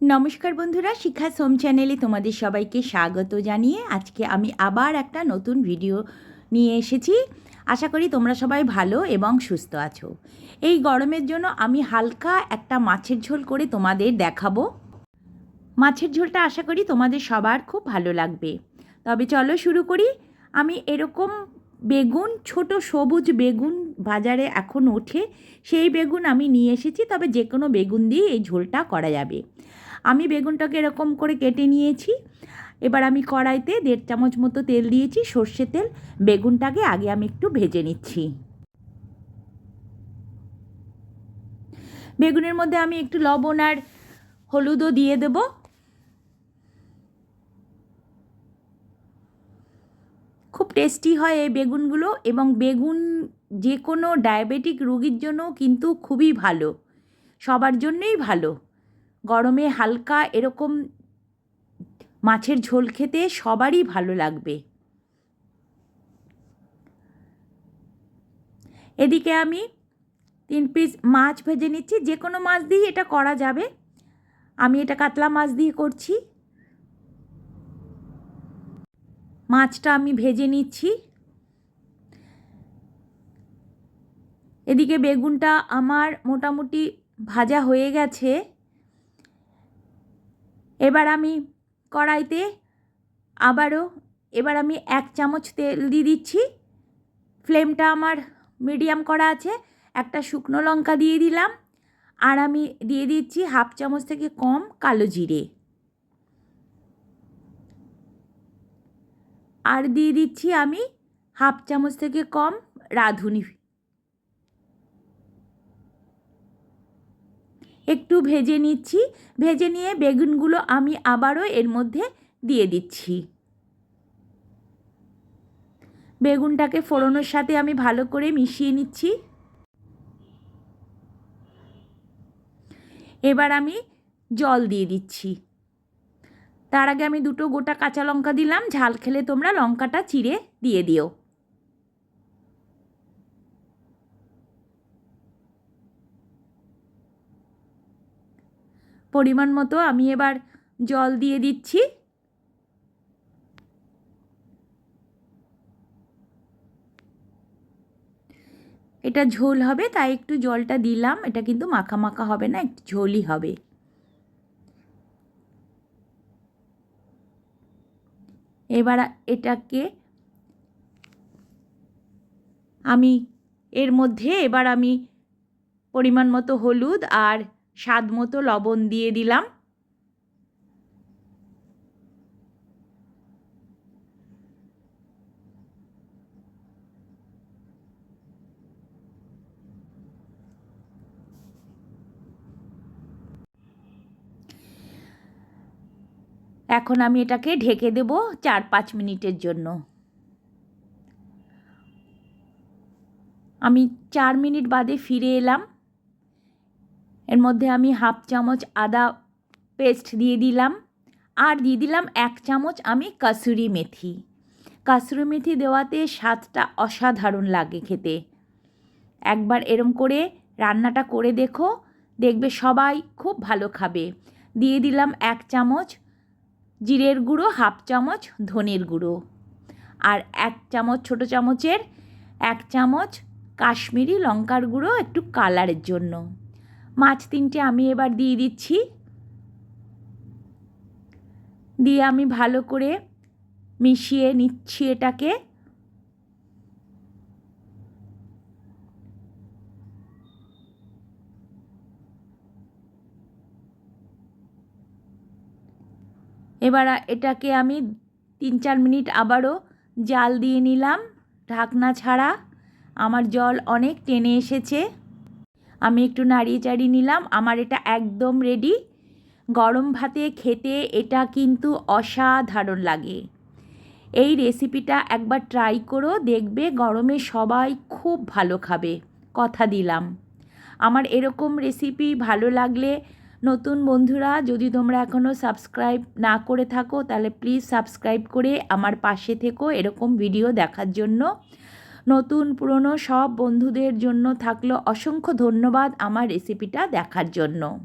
নমস্কার বন্ধুরা শিক্ষা সোম চ্যানেলে তোমাদের সবাইকে স্বাগত জানিয়ে আজকে আমি আবার একটা নতুন ভিডিও নিয়ে এসেছি। আশা করি তোমরা সবাই ভালো এবং সুস্থ আছো। এই গরমের জন্য আমি হালকা একটা মাছের ঝোল করে তোমাদের দেখাবো। মাছের ঝোলটা আশা করি তোমাদের সবার খুব ভালো লাগবে। তবে চলো শুরু করি। আমি এরকম বেগুন, ছোট সবুজ বেগুন বাজারে এখন ওঠে। সেই বেগুন আমি নিয়ে এসেছি, তবে যে কোনো বেগুন দিয়ে এই ঝোলটা করা যাবে। আমি বেগুনটাকে এরকম করে কেটে নিয়েছি। এবার আমি কড়াইতে দেড় চামচ মতো তেল দিয়েছি, সর্ষে তেল। বেগুনটাকে আগে আমি একটু ভেজে নিচ্ছি। বেগুনের মধ্যে আমি একটু লবণ আর হলুদও দিয়ে দেব। খুব টেস্টি হয় এই বেগুনগুলো এবং বেগুন যে কোনো ডায়াবেটিক রোগীর জন্য কিন্তু খুবই ভালো। সবার জন্যই ভালো। গরমে হালকা এরকম মাছের ঝোল খেতে সবারই ভালো লাগবে। এদিকে আমি তিন পিস মাছ ভেজে নিচ্ছি। যে কোনো মাছ দিয়েই এটা করা যাবে। আমি এটা কাতলা মাছ দিয়ে করছি। মাছটা আমি ভেজে নিচ্ছি। এদিকে বেগুনটা আমার মোটামুটি ভাজা হয়ে গেছে। এবার আমি কড়াইতে আবারও, এবার আমি এক চামচ তেল দিয়ে দিচ্ছি। ফ্লেমটা আমার মিডিয়াম করা আছে, একটা শুকনো লঙ্কা দিয়ে দিলাম। আর আমি দিয়ে দিচ্ছি হাফ চামচ থেকে কম কালো জিরে। আর দিয়ে দিচ্ছি আমি হাফ চামচ থেকে কম রাঁধুনি। একটু ভেজে নিচ্ছি। ভেজে নিয়ে বেগুনগুলো আমি আবারও এর মধ্যে দিয়ে দিচ্ছি। বেগুনটাকে ফোড়নোর সাথে আমি ভালো করে মিশিয়ে নিচ্ছি। এবার আমি জল দিয়ে দিচ্ছি। তার আগে আমি দুটো গোটা কাঁচা লঙ্কা দিলাম। ঝাল খেলে তোমরা লঙ্কাটা চিড়ে দিয়ে দিও। পরিমাণ মতো আমি এবার জল দিয়ে দিচ্ছি। এটা ঝোল হবে, তাই একটু জলটা দিলাম। এটা কিন্তু মাখা মাখা হবে না, একটু ঝোলই হবে। এবার এটাকে আমি এর মধ্যে এবার আমি পরিমাণ মতো হলুদ আর স্বাদ মতো লবণ দিয়ে দিলাম। এখন আমি এটাকে ঢেকে দেব চার পাঁচ মিনিটের জন্য। আমি চার মিনিট বাদে ফিরে এলাম। এর মধ্যে আমি হাফ চামচ আদা পেস্ট দিয়ে দিলাম। আর দিয়ে দিলাম এক চামচ আমি কাসুরি মেথি। কাসুরি মেথি দেওয়াতে স্বাদটা অসাধারণ লাগে খেতে। একবার এরম করে রান্নাটা করে দেখো, দেখবে সবাই খুব ভালো খাবে। দিয়ে দিলাম এক চামচ জিরের গুঁড়ো হাফ চামচ ধনের গুঁড়ো। আর এক চামচ, ছোট চামচের এক চামচ কাশ্মীরি লঙ্কার গুঁড়ো একটু কালারের জন্য। মাছ তিনটে আমি এবার দিয়ে দিচ্ছি। দিয়ে আমি ভালো করে মিশিয়ে নিচ্ছি এটাকে। এবার এটাকে আমি তিন চার মিনিট আবারও জাল দিয়ে নিলাম ঢাকনা ছাড়া। আমার জল অনেক টেনে এসেছে। আমি একটু নাড়িয়ে চাড়িয়ে নিলাম। আমার এটা একদম রেডি গরম ভাতে খেতে এটা কিন্তু অসাধারণ লাগে। এই রেসিপিটা একবার ট্রাই করো, দেখবে গরমে সবাই খুব ভালো খাবে। কথা দিলাম। আমার এরকম রেসিপি ভালো লাগলে নতুন বন্ধুরা, যদি তোমরা এখনও সাবস্ক্রাইব না করে থাকো, তাহলে প্লিজ সাবস্ক্রাইব করে আমার পাশে থেকো এরকম ভিডিও দেখার জন্য। নতুন, পুরনো সব বন্ধুদের জন্য থাকল অসংখ্য ধন্যবাদ আমার রেসিপিটা দেখার জন্য।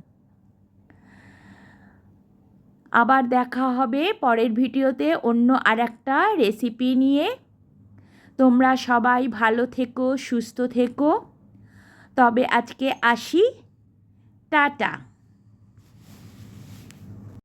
আবার দেখা হবে পরের ভিডিওতে অন্য আর একটা রেসিপি নিয়ে। তোমরা সবাই ভালো থেকো, সুস্থ থেকো। তবে আজকে আসি। টাটা।